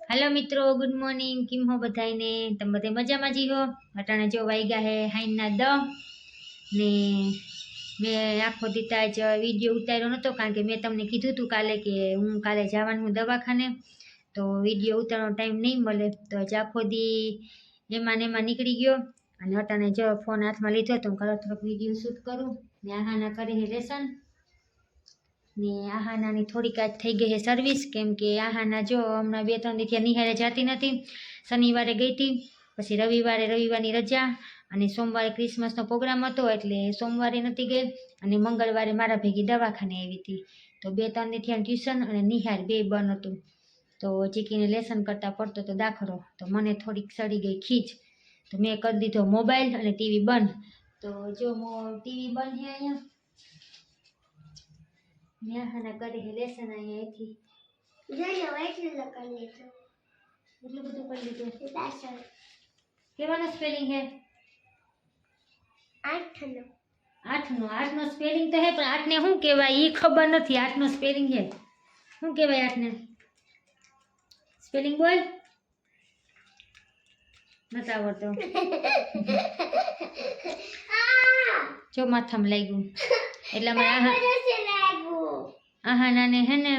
હાલો મિત્રો good morning કેમ હો બધાને તમે બધે મજામાં જીવો અટાણે જો વાગ્યા હે હાઈના દ. ને મેં આખો દીતા જ વીડિયો ઉતાર્યો નહોતો કારણ કે મેં તમને કીધું હતું કાલે કે હું કાલે જવાનું હું દવાખાને. તો વીડિયો ઉતારવાનો ટાઈમ નહીં મળે. તો આજ આખો દી એમાં ને એમાં નીકળી ગયો. અને અટાણે જો ફોન હાથમાં લીધો તો હું કાલે થોડોક વીડિયો શૂટ કરું. ને આહાના કરી લેસન. ને આહાનાની થોડીક આજ થઈ ગઈ છે સર્વિસ કેમ કે આહાના જો હમણાં બે ત્રણ દિવસ નિહાળે જતી નથી. શનિવારે ગઈ હતી, પછી રવિવારે રવિવારની રજા અને સોમવારે ક્રિસમસનો પ્રોગ્રામ હતો એટલે સોમવારે નથી ગઈ અને મંગળવારે મારા ભેગી દવાખાને આવી હતી. તો બે ત્રણ દિવસ ટ્યુશન અને નિહાર બે બંધ હતું. તો ચીકીને લેસન કરતાં પડતો તો દાખલો. તો મને થોડીક સડી ગઈ ખીચ તો મેં કરી દીધો મોબાઈલ અને ટીવી બંધ. તો જો ટીવી બંધ છે અહીંયા. ન્યાહાના કરે છે લેસન અહીંયાથી એટલું બધું કરી લીધું કેવાનો સ્પેલિંગ છે આઠનો આઠનો સ્પેલિંગ તો હે પણ આઠને શું કહેવાય એ ખબર નથી આઠનો સ્પેલિંગ છે શું કહેવાય આઠને સ્પેલિંગ બોલ નથી આવડતો જો માથામાં લાગ્યું એટલે અમારે આહા આહાનાને હે ને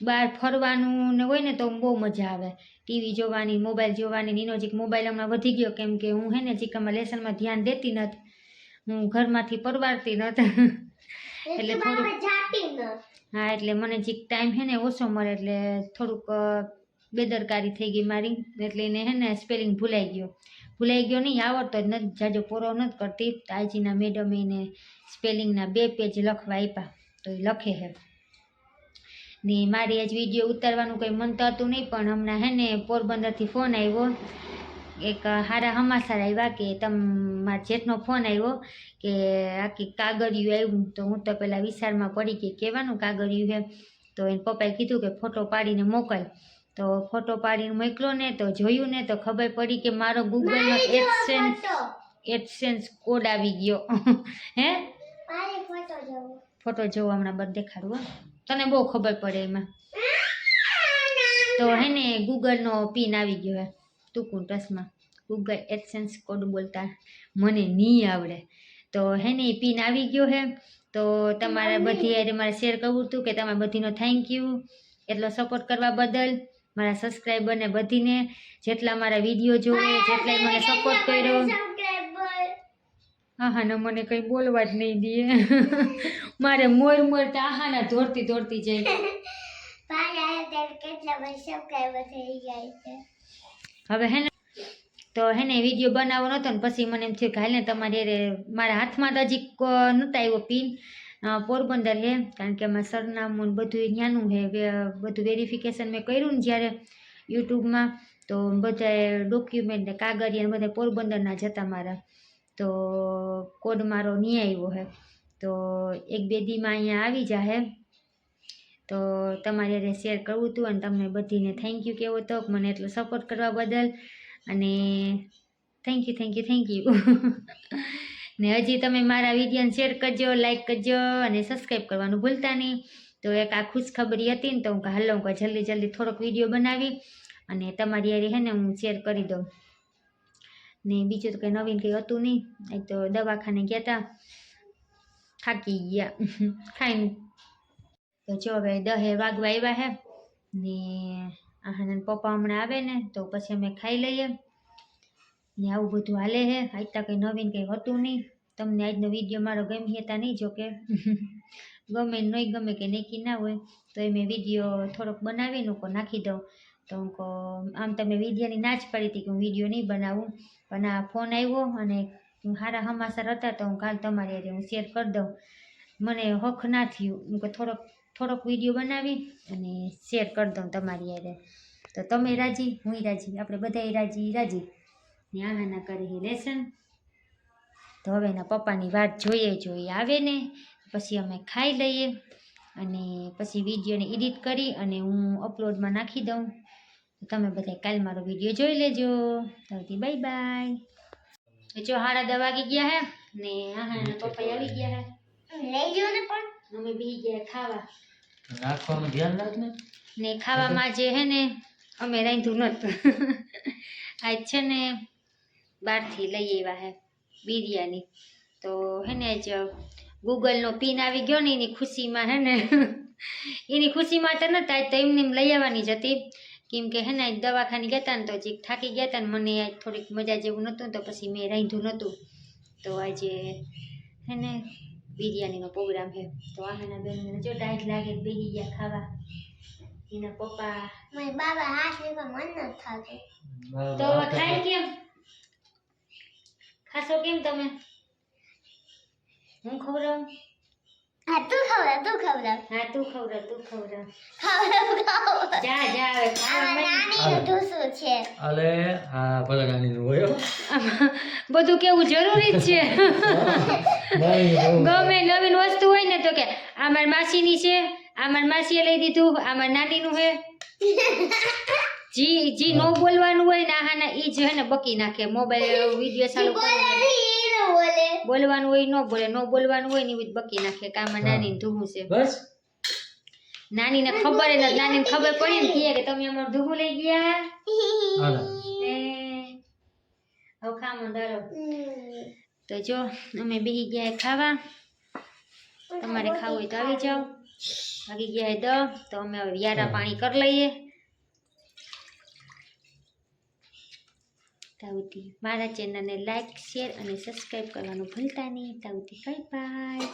બહાર ફરવાનું ને હોય ને તો બહુ મજા આવે. ટીવી જોવાની મોબાઈલ જોવાની નીનો જીક મોબાઈલ હમણાં વધી ગયો કેમ કે હું હે ને જીકામાં લેસનમાં ધ્યાન દેતી નથી. હું ઘરમાંથી પરવારતી નથી. એટલે થોડુંક હા એટલે મને જીક ટાઈમ હે ને ઓછો મળે એટલે થોડુંક બેદરકારી થઈ ગઈ મારી. એટલે એને હે ને સ્પેલિંગ ભૂલાઈ ગયો. ભૂલાઈ ગયો નહીં આવડતો જ નથી જાજો પૂરો નથી કરતી. તાજીના મેડમે એને સ્પેલિંગના બે પેજ લખવા આપ્યા. તો એ લખે છે ને મારી આજ વીડિયો ઉતારવાનું કંઈ મન તો હતું નહીં પણ હમણાં હે ને પોરબંદરથી ફોન આવ્યો. એક હારા હમાસાર આવ્યા કે તમ મારા જેઠનો ફોન આવ્યો કે આખી કાગળિયું આવ્યું તો હું તો પહેલાં વિચારમાં પડી કે કહેવાનું કાગળિયું છે તો એને પપ્પાએ કીધું કે ફોટો પાડીને મોકલ. તો ફોટો પાડીને મોકલો ને તો જોયું ને તો ખબર પડી કે મારો ગૂગલનો એડસેન્સ એડસેન્સ કોડ આવી ગયો. હે? ફોટો જોવો હમણાં બધે દેખાડું હો. તને બહુ ખબર પડે એમાં. તો હે ને, ગૂગલનો પિન આવી ગયો હે. ટૂંકું ટસમાં. ગૂગલ એડસેન્સ કોડ બોલતા મને નહીં આવડે. તો હે ને પિન આવી ગયો હે. તો તમારે બધી હારે મારે શેર કરવું હતું કે તમારે બધીનો થેન્ક યુ એટલો સપોર્ટ કરવા બદલ મારા સબસ્ક્રાઈબરને બધીને જેટલા મારા વીડિયો જોવે જેટલા મને સપોર્ટ કર્યો. હા મને કંઈ બોલવા જ નહીં દે. મારે મોર મોર તો આહાના દોડતી દોડતી જાય. હવે હે ને તો હે ને વીડિયો બનાવવો નહોતો ને પછી મને એમ થયું કે હાલને તમારે મારા હાથમાં તો હજી નહોતો આવ્યો પિન. પોરબંદર હે કારણ કે અમારા સરનામું બધું ત્યાંનું હે બધું વેરિફિકેશન મેં કર્યું ને જ્યારે યુટ્યુબમાં. તો બધા ડોક્યુમેન્ટ ને કાગળિયા બધા પોરબંદરના જતા મારા. તો કોડ મારો નહીં આવ્યો હે. તો એક બે દીમાં અહીંયા આવી જાહે તો તમારે હારે શેર કરવું હતું અને તમને બધીને થેન્ક યુ કહેવો હતો મને એટલો સપોર્ટ કરવા બદલ. અને thank you thank you thank you ને હજી તમે મારા વિડીયોને શેર કરજો લાઇક કરજો અને સબસ્ક્રાઈબ કરવાનું ભૂલતા નહીં. તો એક આ ખુશખબરી હતી ને તો હું હાલો, હું જલ્દી જલ્દી થોડોક વીડિયો બનાવી અને તમારી હારે હે ને હું શેર કરી દઉં. ને બીજું તો કંઈ નવીન કંઈ હતું નહીં એ તો દવાખાને ગયા હતા થાકી ગયા. ખાઈને તો જો હવે દહે વાગવા આવ્યા હે. ને આને પપ્પા હમણાં આવે ને તો પછી અમે ખાઈ લઈએ. ને આવું બધું હાલે હે. આજ કંઈ નવીન કંઈ હતું નહીં તમને આજનો વીડિયો મારો ગમી હતા નહીં જોકે ગમે નહીં ગમે કે નહીં ના હોય તો એ મેં વીડિયો થોડોક બનાવીને હું નાખી દઉં. તો હું આમ તમે વિડીયોની ના જ પડી હતી કે હું વીડિયો નહીં બનાવું, પણ આ ફોન આવ્યો અને સારા હમાસર હતા તો હું કાલ તમારી હારે હું શેર કરી દઉં. મને હક ના થયું. હું કે થોડોક થોડોક વીડિયો બનાવી અને શેર કરી દઉં તમારી હારે. તો તમે રાજી? હું રાજી. આપણે બધાય રાજી રાજી. ને આના કરી લેસન. તો હવે એના પપ્પાની વાત જોઈએ જોઈએ. આવે ને? પછી અમે ખાઈ લઈએ અને પછી વિડીયોને એડિટ કરી અને હું અપલોડમાં નાખી દઉં. તમે બધા કાલ મારો વીડિયો જોઈ લેજો. ત્યારથી બાય બાય. જો હારા દવા વાગી ગયા હે ને આહાના પપ્પા આવી ગયા હે. લેજો ને પણ. અમે બી ગયા ખાવા. નાખવાનું ધ્યાન રાખ ને ને ખાવામાં જે હે ને અમે રાંધ્યું નહોતું. આજ છે ને બહારથી લઈ આવ્યા હે બિરયાની. તો હે ને જ ગૂગલનો પિન આવી ગયો ને એની ખુશીમાં હે ને એની ખુશીમાં તો નતા આજ તો એમને એમ લઈ આવવાની જ હતી. કેમ કે હે ને આજ દવાખાને ગયા હતા ને તો હજી થાકી ગયા હતા ને મને આજ થોડીક મજા જેવું નહોતું તો પછી મેં રાંધ્યું નહોતું. તો આજે હે ને બિરયાનીનો પ્રોગ્રામ છે. તો આના બેન જો ટાઈટ લાગે બેગી ગયા ખાવા. એના પપ્પા મારી બાબા હાથ લેવા મન ન થતું તો ખાય કેમ? ખાશો કેમ તમે? હું ખવડાવું? હા તું ખવડાવ તું ખવડાવ હા તું ખવડાવ તું ખવડાવ ખવડાવ ખવડાવ જા જા હવે ખાવા આમાં માંડ. છે. અલે આ ભલે નાની હોય બધું કેવું જરૂરી જ છે. ગમે નવીન વસ્તુ હોય ને તો કે આ મારી માસીની છે આ મારી માસીએ લઈ દીધું આ મારી નાનીનું છે. જી જી નો બોલવાનું હોય ને આહાના ઈ જ હે ને બકી નાખે. મોબાઈલ વીડિયો ચાલુ ન બોલે. બોલવાનું હોય ન બોલે. નો બોલવાનું હોય ને એવું જ બકી નાખે. કામ નાની ધૂમું છે. બસ. નાની ને ખબર જ નથી નાનીને ખબર પડી ને કહે કે તમે અમારું ધૂમું લઈ ગયા? હાલો. ને હવે ખામો ધારો. તો જો અમે બેસી ગયા ખાવા. તમારે ખાવું હોય તો આવી જાઓ. ભાગી ગયા દ તો અમે હવે યારા પાણી કરી લઈએ. તાવતી મારા ચેનલને લાઈક શેર અને સબસ્ક્રાઈબ કરવાનું ભૂલતા નહીં. તાવતી બાય બાય